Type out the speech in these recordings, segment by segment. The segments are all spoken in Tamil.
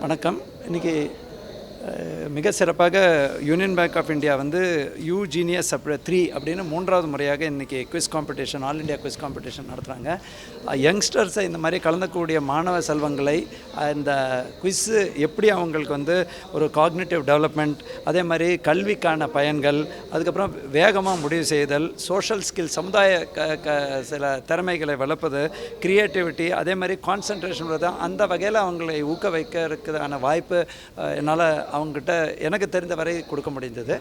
வணக்கம். இன்றைக்கி மிக சிறப்பாக யூனியன் பேங்க் ஆஃப் இந்தியா வந்து யூ ஜீனியஸ் அப்படி த்ரீ அப்படின்னு மூன்றாவது முறையாக இன்றைக்கி quiz competition all India quiz competition நடத்துகிறாங்க யங்ஸ்டர்ஸை இந்த மாதிரி கலந்துக்கூடிய மாணவ செல்வங்களை இந்த குவிஸ்ஸு எப்படி அவங்களுக்கு வந்து ஒரு காக்னேட்டிவ் டெவலப்மெண்ட் அதே மாதிரி கல்விக்கான பயன்கள் அதுக்கப்புறம் வேகமாக முடிவு செய்தல் சோஷியல் ஸ்கில் சமுதாய க க சில திறமைகளை வளர்ப்பது க்ரியேட்டிவிட்டி அதே மாதிரி கான்சன்ட்ரேஷன் அந்த வகையில் அவங்களை ஊக்க வைக்கிறதுக்கான வாய்ப்பு என்னால் அவங்ககிட்ட எனக்கு தெரிந்த வரை கொடுக்க முடிந்தது.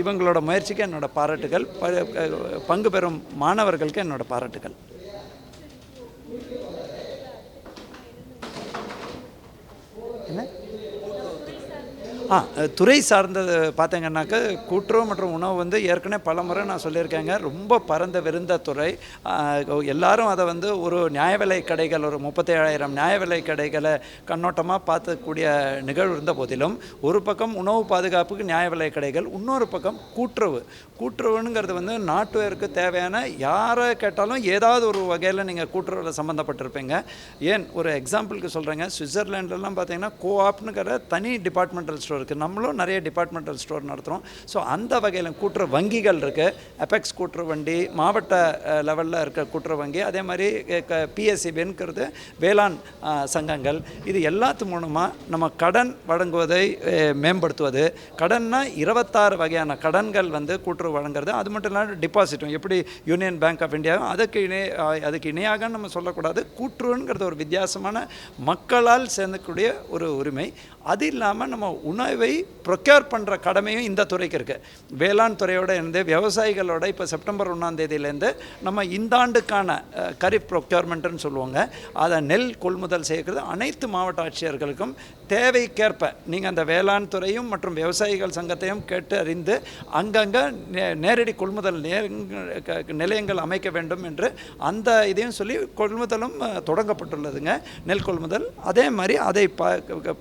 இவங்களோட முயற்சிக்கு என்னோட பாராட்டுகள் பங்கு பெறும் மாணவர்களுக்கு என்னோட பாராட்டுகள். என்ன? ஆ துறை சார்ந்தது பார்த்தீங்கன்னாக்க கூட்டுறவு மற்றும் உணவு வந்து ஏற்கனவே பல முறை நான் சொல்லியிருக்கேங்க. ரொம்ப பரந்த விருந்த துறை. எல்லாரும் அதை வந்து ஒரு நியாய விலை கடைகள் ஒரு முப்பத்தேழாயிரம் நியாய விலை கடைகளை கண்ணோட்டமாக பார்த்துக்கூடிய நிகழ்வு இருந்த போதிலும் ஒரு பக்கம் உணவு பாதுகாப்புக்கு நியாய விலை கடைகள் இன்னொரு பக்கம் கூட்டுறவு. கூட்டுறவுங்கிறது வந்து நாட்டுவருக்கு தேவையான யாரை கேட்டாலும் ஏதாவது ஒரு வகையில் நீங்கள் கூட்டுறவில் சம்மந்தப்பட்டிருப்பீங்க ஏன் ஒரு எக்ஸாம்பிளுக்கு சொல்கிறேங்க சுவிட்சர்லாண்ட்லலாம் பார்த்தீங்கன்னா கோஆப்னுங்கிற தனி டிபார்ட்மெண்டல் ஸ்டோர் இருக்குது நம்மளும் நிறைய டிபார்ட்மெண்டல் ஸ்டோர் நடத்துகிறோம் ஸோ அந்த வகையில் கூட்டுற வங்கிகள் இருக்குது அபெக்ஸ் கூட்டுற வண்டி மாவட்ட லெவலில் இருக்க கூட்டுற வங்கி அதே மாதிரி பிஎஸ்சிபின்ங்கிறது வேளாண் சங்கங்கள். இது எல்லாத்து மூலமாக நம்ம கடன் வழங்குவதை மேம்படுத்துவது. கடன்னா இருபத்தாறு வகையான கடன்கள் வந்து கூட்டுறவு வழங்குறது. அது மட்டும் இல்லாமல் டிபாசிட்டும் எப்படி யூனியன் பேங்க் ஆஃப் இந்தியா அதுக்கு இணை அதுக்கு இணையாக நம்ம சொல்லக்கூடாது. கூட்டுறவுங்கிறது ஒரு வித்தியாசமான மக்களால் சேர்ந்தக்கூடிய ஒரு உரிமை. அது இல்லாமல் நம்ம உணவு ப்ரொக்யூர் பண்ணுற கடமையும் இந்த துறைக்கு இருக்குது வேளாண் துறையோட இருந்து விவசாயிகளோட இப்போ செப்டம்பர் ஒன்றாம் தேதியிலேருந்து நம்ம இந்த ஆண்டுக்கான கரிப் ப்ரொக்யூர்மெண்ட்டுன்னு சொல்லுவாங்க. அதை நெல் கொள்முதல் செய்கிறது அனைத்து மாவட்ட ஆட்சியர்களுக்கும் தேவைக்கேற்ப நீங்கள் அந்த வேளாண் துறையும் மற்றும் விவசாயிகள் சங்கத்தையும் கேட்டு அறிந்து அங்கங்கே நே நேரடி கொள்முதல் நேரங்க- க- நிலையங்கள் அமைக்க வேண்டும் என்று அந்த இதையும் சொல்லி கொள்முதலும் தொடங்கப்பட்டுள்ளதுங்க. நெல் கொள்முதல். அதே மாதிரி அதை பா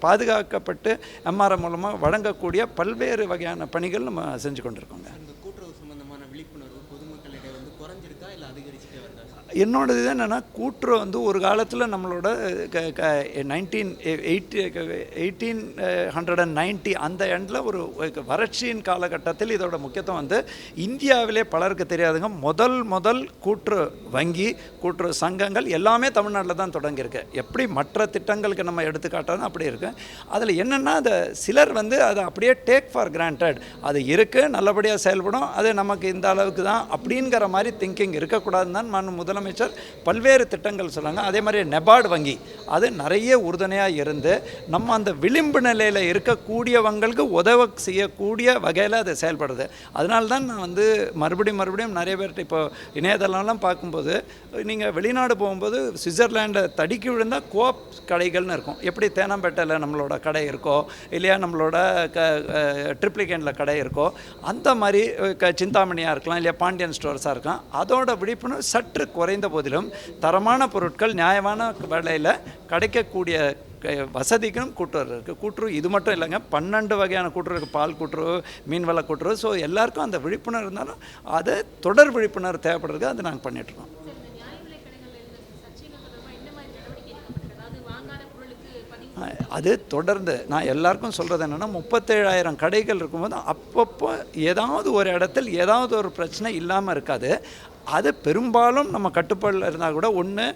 பாதுகாக்கப்பட்டு எம்ஆர்எம் மூலமாக வழங்கக்கூடிய பல்வேறு வகையான பணிகள் நம்ம செஞ்சு கொண்டிருக்கோங்க இந்த கூட்டுறவு சம்பந்தமான விழிப்புணர்வு பொதுமக்களிடையே வந்து குறைஞ்சிருக்கா இல்லை அதிகரிச்சுட்டே வருதா என்னோடது என்னென்னா கூட்டுறவு வந்து ஒரு காலத்தில் நம்மளோட க க nineteen eighty eighteen hundred and ninety அந்த எண்டில் ஒரு வறட்சியின் காலகட்டத்தில் இதோட முக்கியத்துவம் வந்து இந்தியாவிலே பலருக்கு தெரியாதுங்க. முதல் முதல் கூற்று வங்கி கூற்று சங்கங்கள் எல்லாமே தமிழ்நாட்டில் தான் தொடங்கியிருக்கு. எப்படி மற்ற திட்டங்களுக்கு நம்ம எடுத்துக்காட்டாலும் அப்படி இருக்கு. அதில் என்னென்னா அதை சிலர் வந்து அதை அப்படியே டேக் ஃபார் கிராண்டட் அது இருக்குது நல்லபடியாக செயல்படும் அது நமக்கு இந்த அளவுக்கு தான் அப்படிங்கிற மாதிரி திங்கிங் இருக்கக்கூடாதுன்னு தான் நான் முதலமைச்சர் பல்வேறு திட்டங்கள் சொன்னாங்க. அதே மாதிரி நெபார்டு வங்கி அது நிறைய உறுதுணையாக இருந்து நம்ம அந்த விளிம்பு நிலையில் இருக்கக்கூடியவங்களுக்கு உதவ செய்யக்கூடிய வகையில் அது செயல்படுது. அதனால தான் நான் வந்து மறுபடியும் மறுபடியும் நிறைய பேர்கிட்ட இப்போ இணையதளம்லாம் பார்க்கும்போது நீங்கள் வெளிநாடு போகும்போது சுவிட்சர்லாண்டை தடுக்கி விழுந்தால் கோப் கடைகள்னு இருக்கும். எப்படி தேனாம்பேட்டையில் நம்மளோட கடை இருக்கோ இல்லையா நம்மளோட க ட்ரிப்ளிகேனில் கடை இருக்கோ அந்த மாதிரி க சிந்தாமணியாக இருக்கலாம் இல்லையா பாண்டியன் ஸ்டோர்ஸாக இருக்கலாம். அதோட விழிப்புணர்வு சற்று குறைந்த போதிலும் தரமான பொருட்கள் நியாயமான விலையில் கிடைக்கக்கூடிய வசதிக்கும் கூட்டுறவு இருக்குது கூட்டுறவு இது மட்டும் இல்லைங்க பன்னெண்டு வகையான கூட்டுறவு இருக்குது பால் கூட்டுறவு மீன்வள கூட்டுறவு. ஸோ எல்லாருக்கும் அந்த விழிப்புணர்வு இருந்தாலும் அதை தொடர் விழிப்புணர்வு தேவைப்படுறது அதை நாங்கள் பண்ணிகிட்ருக்கோம் அது தொடர்ந்து நான் எல்லாருக்கும் சொல்கிறது என்னென்னா முப்பத்தேழாயிரம் கடைகள் இருக்கும்போது அப்பப்போ ஏதாவது ஒரு இடத்தில் ஏதாவது ஒரு பிரச்சனை இல்லாமல் இருக்காது. அது பெரும்பாலும் நம்ம கட்டுப்பாடில் இருந்தால் கூட ஒன்று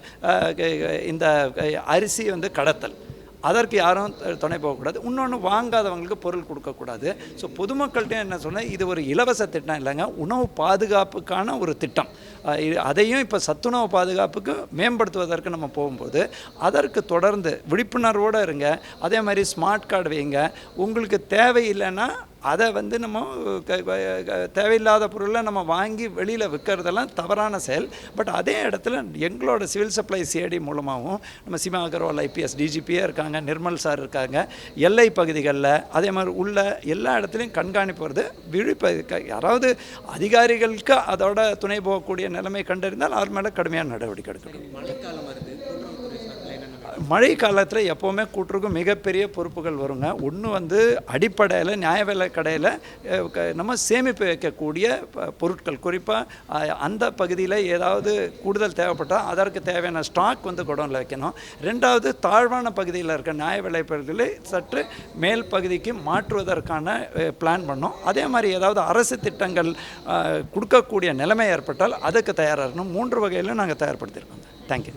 இந்த அரிசி வந்து கடத்தல். அதற்கு யாரும் துணை போகக்கூடாது. இன்னொன்று வாங்காதவங்களுக்கு பொருள் கொடுக்கக்கூடாது. ஸோ பொதுமக்கள்கிட்ட என்ன சொன்னால் இது ஒரு இலவச திட்டம் இல்லைங்க. உணவு பாதுகாப்புக்கான ஒரு திட்டம். இது- அதையும் இப்போ சத்துணவு பாதுகாப்புக்கு மேம்படுத்துவதற்கு நம்ம போகும்போது அதற்கு தொடர்ந்து விழிப்புணர்வோடு இருங்க. அதே மாதிரி ஸ்மார்ட் கார்டு வைங்க. உங்களுக்கு தேவையில்லைன்னா அதை வந்து நம்ம தேவையில்லாத பொருளை நம்ம வாங்கி வெளியில் விற்கிறதெல்லாம் தவறான செயல். பட் அதே இடத்துல எங்களோட சிவில் சப்ளை சிஐடி மூலமாகவும் நம்ம சிமா அகர்வால் ஐபிஎஸ் டிஜிபியே இருக்காங்க நிர்மல் சார் இருக்காங்க. எல்லை பகுதிகளில் அதே மாதிரி உள்ள எல்லா இடத்துலையும் கண்காணிப்பு வருது. விழிப்பு யாராவது அதிகாரிகளுக்கு அதோட துணை போகக்கூடிய நிலைமை கண்டறிந்தால் அவர் மேலே கடுமையான நடவடிக்கை எடுக்கணும் மழைக்காலம் வருது கூட்டுறவுத்துறை சார்பில் என்னென்ன மழை காலத்தில் எப்போவுமே கூட்டுருக்கும் மிகப்பெரிய பொறுப்புகள் வருங்க. ஒன்று வந்து அடிப்படையில் நியாய விலை கடையில் நம்ம சேமிப்பு வைக்கக்கூடிய ப- பொருட்கள். குறிப்பாக அந்த பகுதியில் ஏதாவது கூடுதல் தேவைப்பட்டால் அதற்கு தேவையான ஸ்டாக் வந்து குடோனில் வைக்கணும். ரெண்டாவது தாழ்வான பகுதியில் இருக்க நியாய விலை பகுதியில் சற்று மேல் பகுதிக்கு மாற்றுவதற்கான பிளான் பண்ணோம். அதே மாதிரி ஏதாவது அரசு திட்டங்கள் கொடுக்கக்கூடிய நிலைமை ஏற்பட்டால் அதுக்கு தயாராகணும் மூன்று வகையிலும் நாங்கள் தயார்படுத்தியிருக்கோம் தேங்க்யூ